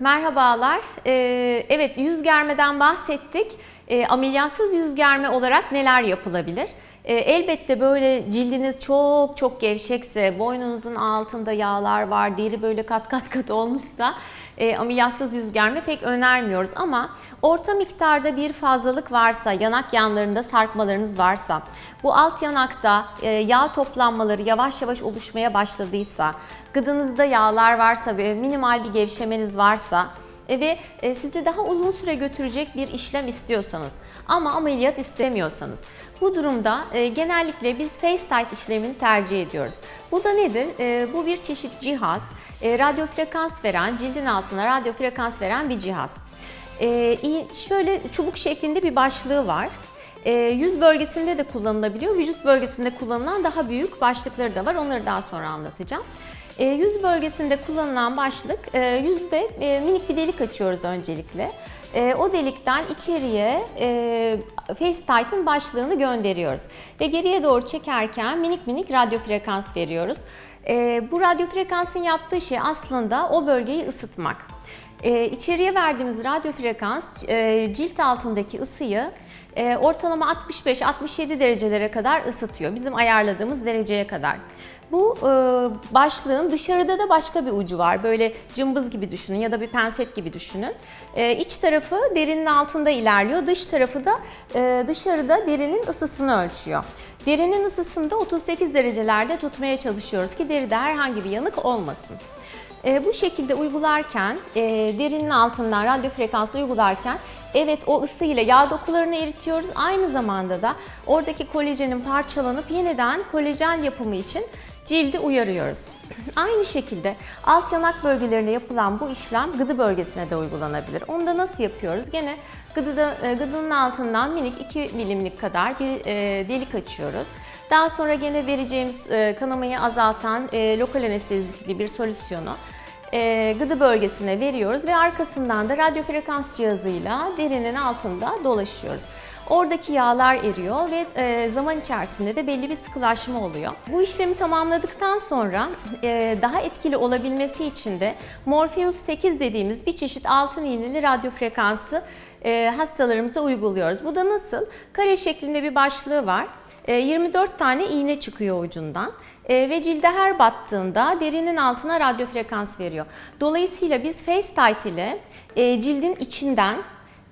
Merhabalar. Ee, evet yüz germeden bahsettik. Ee, ameliyatsız yüz germe olarak neler yapılabilir? Ee, elbette böyle cildiniz çok çok gevşekse, boynunuzun altında yağlar var, deri böyle kat kat kat olmuşsa e, ameliyatsız yüz germe pek önermiyoruz. Ama orta miktarda bir fazlalık varsa, yanak yanlarında sarkmalarınız varsa, bu alt yanakta e, yağ toplanmaları yavaş yavaş oluşmaya başladıysa, gıdınızda yağlar varsa ve minimal bir gevşemeniz varsa e, ve e, sizi daha uzun süre götürecek bir işlem istiyorsanız ama ameliyat istemiyorsanız bu durumda e, genellikle biz FaceTite işlemini tercih ediyoruz. Bu da nedir? E, bu bir çeşit cihaz. E, radyo frekans veren, cildin altına radyo frekans veren bir cihaz. E, şöyle çubuk şeklinde bir başlığı var. E, yüz bölgesinde de kullanılabiliyor. Vücut bölgesinde kullanılan daha büyük başlıkları da var. Onları daha sonra anlatacağım. E, yüz bölgesinde kullanılan başlık, e, yüzde e, minik bir delik açıyoruz öncelikle. E, o delikten içeriye e, FaceTite'ın başlığını gönderiyoruz. Ve geriye doğru çekerken minik minik radyo frekans veriyoruz. E, bu radyo frekansın yaptığı şey aslında o bölgeyi ısıtmak. E, içeriye verdiğimiz radyo frekans e, cilt altındaki ısıyı e, ortalama 65-67 derecelere kadar ısıtıyor. Bizim ayarladığımız dereceye kadar. Bu e, başlığın dışarıda da başka bir ucu var. Böyle cımbız gibi düşünün ya da bir penset gibi düşünün. E, iç tarafı derinin altında ilerliyor. Dış tarafı da e, dışarıda derinin ısısını ölçüyor. Derinin ısısını da 38 derecelerde tutmaya çalışıyoruz ki deride herhangi bir yanık olmasın. E, bu şekilde uygularken, e, derinin altından radyo frekansı uygularken evet o ısıyla yağ dokularını eritiyoruz. Aynı zamanda da oradaki kolajenin parçalanıp yeniden kolajen yapımı için cildi uyarıyoruz. Aynı şekilde alt yanak bölgelerine yapılan bu işlem gıdı bölgesine de uygulanabilir. Onu da nasıl yapıyoruz? Gene gıdıda, e, gıdının altından minik 2 milimlik kadar bir e, delik açıyoruz. Daha sonra gene vereceğimiz e, kanamayı azaltan lokal anestezikli bir solüsyonu e, gıdı bölgesine veriyoruz ve arkasından da radyo frekans cihazıyla derinin altında dolaşıyoruz. Oradaki yağlar eriyor ve e, zaman içerisinde de belli bir sıkılaşma oluyor. Bu işlemi tamamladıktan sonra e, daha etkili olabilmesi için de Morpheus 8 dediğimiz bir çeşit altın iğneli radyo frekansı e, hastalarımıza uyguluyoruz. Bu da nasıl? Kare şeklinde bir başlığı var. E, 24 tane iğne çıkıyor ucundan E, ve cilde her battığında derinin altına radyo frekans veriyor. Dolayısıyla biz FaceTite ile e, cildin içinden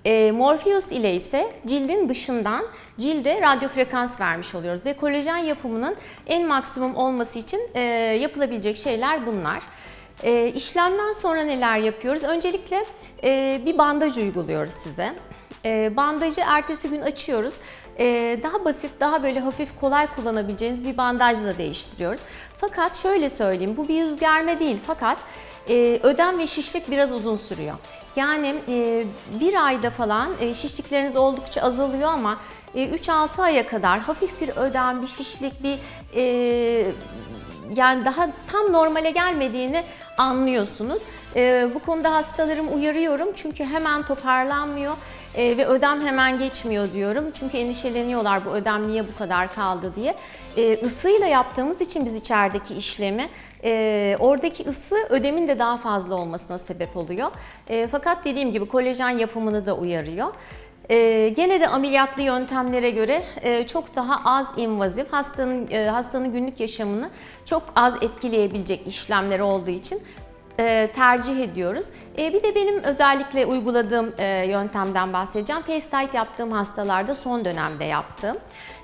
e, Morpheus ile ise cildin dışından cilde radyo frekans vermiş oluyoruz ve kolajen yapımının en maksimum olması için e, yapılabilecek şeyler bunlar. E, işlemden sonra neler yapıyoruz? Öncelikle e, bir bandaj uyguluyoruz size. E, bandajı ertesi gün açıyoruz. E, daha basit, daha böyle hafif, kolay kullanabileceğiniz bir bandajla değiştiriyoruz. Fakat şöyle söyleyeyim, bu bir yüz germe değil fakat e, ödem ve şişlik biraz uzun sürüyor. Yani e, bir ayda falan e, şişlikleriniz oldukça azalıyor ama e, 3-6 aya kadar hafif bir ödem, bir şişlik, bir yani daha tam normale gelmediğini anlıyorsunuz. Ee, bu konuda hastalarımı uyarıyorum çünkü hemen toparlanmıyor ee, ve ödem hemen geçmiyor diyorum. Çünkü endişeleniyorlar bu ödem niye bu kadar kaldı diye. Ee, ısıyla yaptığımız için biz içerideki işlemi e, oradaki ısı ödemin de daha fazla olmasına sebep oluyor. E, fakat dediğim gibi kolajen yapımını da uyarıyor. Ee, gene de ameliyatlı yöntemlere göre e, çok daha az invazif, hastanın e, hastanın günlük yaşamını çok az etkileyebilecek işlemler olduğu için e, tercih ediyoruz. E, bir de benim özellikle uyguladığım e, yöntemden bahsedeceğim. FaceTite yaptığım hastalarda son dönemde yaptım.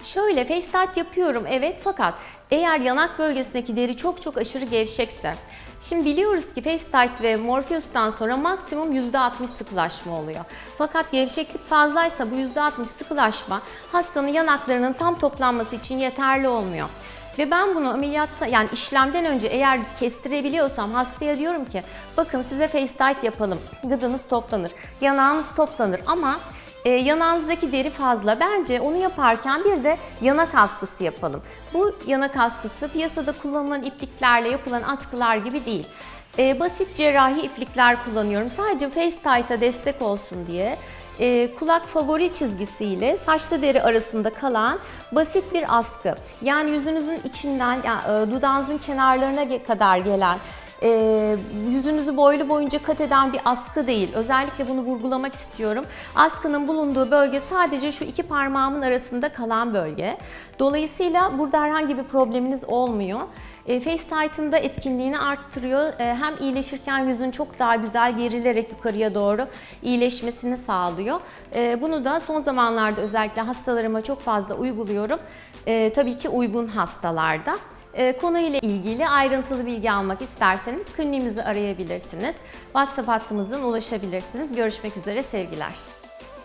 Şöyle FaceTite yapıyorum evet fakat eğer yanak bölgesindeki deri çok çok aşırı gevşekse Şimdi biliyoruz ki FaceTite ve Morpheus'tan sonra maksimum %60 sıkılaşma oluyor. Fakat gevşeklik fazlaysa bu %60 sıkılaşma hastanın yanaklarının tam toplanması için yeterli olmuyor. Ve ben bunu ameliyatta yani işlemden önce eğer kestirebiliyorsam hastaya diyorum ki bakın size FaceTite yapalım. Gıdınız toplanır, yanağınız toplanır ama e, yanağınızdaki deri fazla. Bence onu yaparken bir de yanak askısı yapalım. Bu yanak askısı piyasada kullanılan ipliklerle yapılan askılar gibi değil. E, basit cerrahi iplikler kullanıyorum. Sadece FaceTite'a destek olsun diye e, kulak favori çizgisiyle saçlı deri arasında kalan basit bir askı. Yani yüzünüzün içinden, yani, e, dudağınızın kenarlarına kadar gelen e, yüzünüzü boylu boyunca kat eden bir askı değil. Özellikle bunu vurgulamak istiyorum. Askının bulunduğu bölge sadece şu iki parmağımın arasında kalan bölge. Dolayısıyla burada herhangi bir probleminiz olmuyor. E, Face Tighten da etkinliğini arttırıyor. E, hem iyileşirken yüzün çok daha güzel gerilerek yukarıya doğru iyileşmesini sağlıyor. E, bunu da son zamanlarda özellikle hastalarıma çok fazla uyguluyorum. E, tabii ki uygun hastalarda. E, konuyla ilgili ayrıntılı bilgi almak isterseniz kliniğimizi arayabilirsiniz. WhatsApp hattımızdan ulaşabilirsiniz. Görüşmek üzere sevgiler.